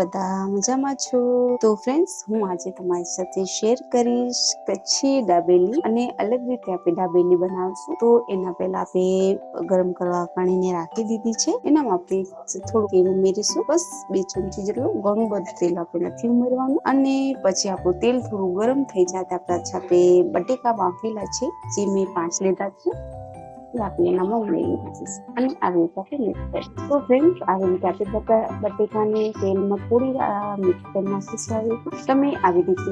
બધા મજામાં છો? તો ફ્રેન્ડ્સ હું આજે તમારી સાથે શેર કરીશ કચ્છી દાબેલી અને અલગ રીતે આપણે દાબેલી બનાવશું. તો એના પહેલા આપણે ગરમ કરવા પાણીને રાખી દીધી છે. એનામાં આપણે થોડું તેલ ઉમેરીશું. બસ બે ચમચી જેટલું ઘણું બધું તેલ આપણે નથી ઉમેરવાનું. અને પછી આપણું તેલ થોડું ગરમ થઈ જાય આપણા છાપે બટેકા બાફેલા છે, જે મેં પાંચ લીધા છે. એનામાં નાખીશું અને આવી રીતે મિક્સ કરીશું તો ફ્રેન્ડ આવી રીતે આપણે બટા- બટેકાને તેલમાં પૂરી મિક્સ કરી નાખીશું તમે આવી રીતે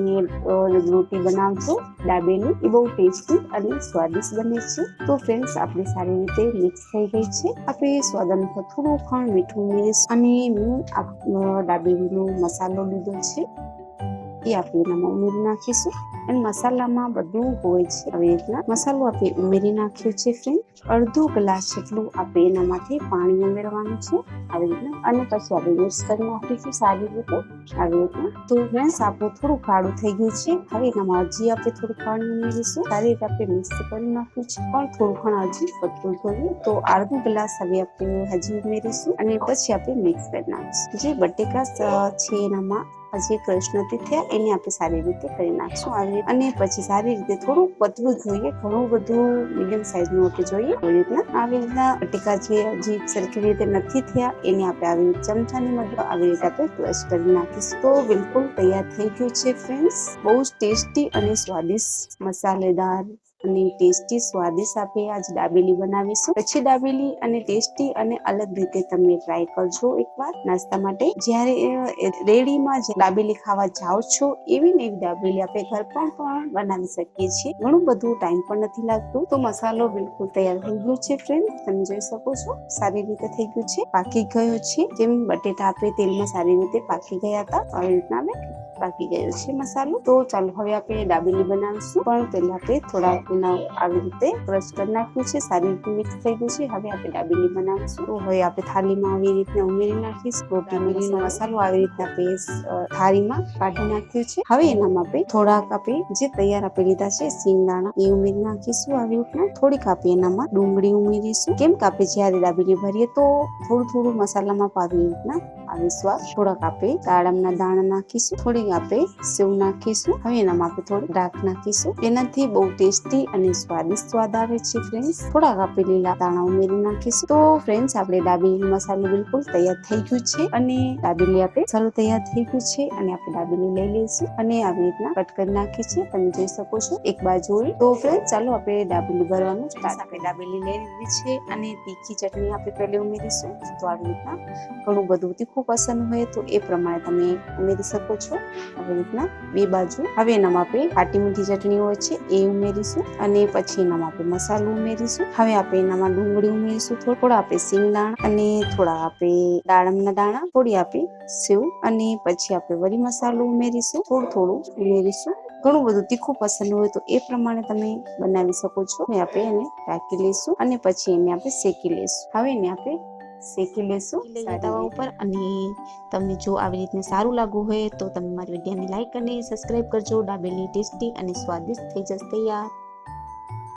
રોટી બનાવજો ડાબેલી એ બહુ ટેસ્ટી અને સ્વાદિષ્ટ બને છે તો ફ્રેન્ડ્સ આપણે સારી રીતે મિક્સ થઈ ગઈ છે આપણે સ્વાદ અનુસાર થોડું ખણ મીઠું ઉમેરીશું અને મેં અ, મસાલો લીધો છે એ આપણે એનામાં ઉમેરી નાખીશું. અને મસાલામાં બધું હોય છે. આવી રીતના મસાલો આપણે ઉમેરી નાખ્યો છે ફ્રેન્ડ અડધો ગ્લાસ જેટલું આપણે એનામાંથી પાણી ઉમેરવાનું છે. આવી રીતના. અને પછી આપણે મિક્સ કરી નાખીશું સારી રીતે. આવી રીતના. તો ફ્રેન્ડ્સ આપણું થોડું કાળું થઈ ગયું છે. હવે એનામાં હજી આપણે થોડું પાણી ઉમેરીશું. સારી રીતે આપણે મિક્સ કરી નાખ્યું છે. પણ થોડું ઘણું હજી વધતું જોઈએ. તો અડધો ગ્લાસ હવે આપણે હજી ઉમેરીશું. અને પછી આપણે મિક્સ કરી નાખીશું. જે બટેકા છે એનામાં ક્રશ નથી થયા એને આપણે સારી રીતે કરી નાખશું આવી અને પછી સારી રીતે થોડું પતલું જોઈએ, ઘણું બધું મીડિયમ સાઇઝનું આપણે જોઈએ. આવી રીતના આવી રીતના ટીકા જે હજી સરખી રીતે નથી થયા, એને આપણે આવી ચમચાની મદદ આવી રીતે આપણે ક્રશ કરી નાખીશું. તો બિલકુલ તૈયાર થઈ ગયું છે ફ્રેન્ડ્સ બહુ જ ટેસ્ટી અને સ્વાદિષ્ટ મસાલેદાર અને ટેસ્ટી સ્વાદિષ્ટ આપણે આજ દાબેલી બનાવીશું. પછી દાબેલી અને ટેસ્ટી અને અલગ રીતે તમે ટ્રાય કરજો એકવાર નાસ્તા માટે. જ્યારે રેડીમાં જે દાબેલી ખાવા જાઓ છો, એવી ને એવી દાબેલી આપણે ઘર પણ પણ બનાવી શકીએ છીએ. ઘણું બધું ટાઈમ પણ નથી લાગતું. તો મસાલો બિલકુલ તૈયાર થઈ ગયો છે ફ્રેન્ડ તમે જોઈ શકો છો, સારી રીતે થઈ ગયું છે. પાકી ગયો છે. જેમ બટેટા આપણે તેલમાં સારી રીતે પાકી ગયા હતા આવી રીતના આપણે પાકી ગયો છે મસાલો. તો ચાલો હવે આપણે દાબેલી બનાવીશું. પણ પહેલા આપણે થોડા એના આવી રીતે ક્રશ કરી નાખ્યું છે. સારી રીતે મિક્સ થઈ ગયું છે. હવે આપણે દાબેલી બનાવીશું. તો હવે આપણે થાળીમાં આવી રીતે ઉમેરી નાખીશું. રોટી મેરીનો મસાલો આવી રીતે આપણે થાળીમાં કાઢી નાખ્યું છે. હવે એનામાં આપણે થોડાક આપણે જે તૈયાર આપણે લીધા છે સિંગદાણા એ ઉમેરી નાખીશું આવી રીતના. થોડીક આપણે એનામાં ડુંગળી ઉમેરીશું. કેમ કે આપણે જ્યારે દાબેલી ભરીએ તો થોડું થોડું મસાલામાં પાવી રીતના આવી સ્વાદ થોડાક આપણે દાડમના દાણા નાખીશું થોડીક આપણે સેવ નાખીશું. હવે એનામાં આપણે થોડી ડાક નાખીશું. એનાથી બહુ ટેસ્ટી અને સ્વાદિષ્ટ સ્વાદ આવે છે ફ્રેન્ડ્સ થોડાક આપણે લીલા દાણા ઉમેરી નાખીશું. તો ફ્રેન્ડ્સ આપણે દાબેલી મસાલો બિલકુલ તૈયાર થઈ ગયું છે અને દાબેલી આપણે ચાલો તૈયાર થઈ ગયું છે અને આપણે દાબેલી લઈ લઈશું અને આવી રીતના કટ કરી નાખી તમે જોઈ શકો છો, એક બાજુ તો ફ્રેન્ડ ચાલો આપણે દાબેલી ભરવાનું સ્ટાર્ટ આપણે દાબેલી લઈ લીધી છે અને તીખી ચટણી આપણે પહેલે ઉમેરીશું. તો આવી રીતના ઘણું બધું તીખું પસંદ હોય તો એ પ્રમાણે તમે ઉમેરી શકો છો. આવી રીતના બે બાજુ. હવે એનામાં આપણે ખાટી મીઠી ચટણી હોય છે, એ ઉમેરીશું અને પછી એનામાં આપણે મસાલો ઉમેરીશું. હવે આપણે એનામાં ડુંગળી ઉમેરીશું. થોડા આપણે સિંગદાણા અને થોડા આપણે દાડમના દાણા, થોડી આપણે સેવ અને પછી આપણે વરી મસાલો ઉમેરીશું. થોડું થોડું ઉમેરીશું. ઘણું બધું તીખું પસંદ હોય તો એ પ્રમાણે તમે બનાવી શકો છો. આપણે એને રાખી લઈશું અને પછી એને આપણે શેકી લઈશું. હવે એને આપણે શેકી લેશું. તવા ઉપર. અને તમને જો આવી રીતને સારું લાગવું હોય તો તમે મારી વિડીયોને લાઈક અને સબસ્ક્રાઇબ કરજો. ડાબેલી ટેસ્ટી અને સ્વાદિષ્ટ થઈ જશે તૈયાર.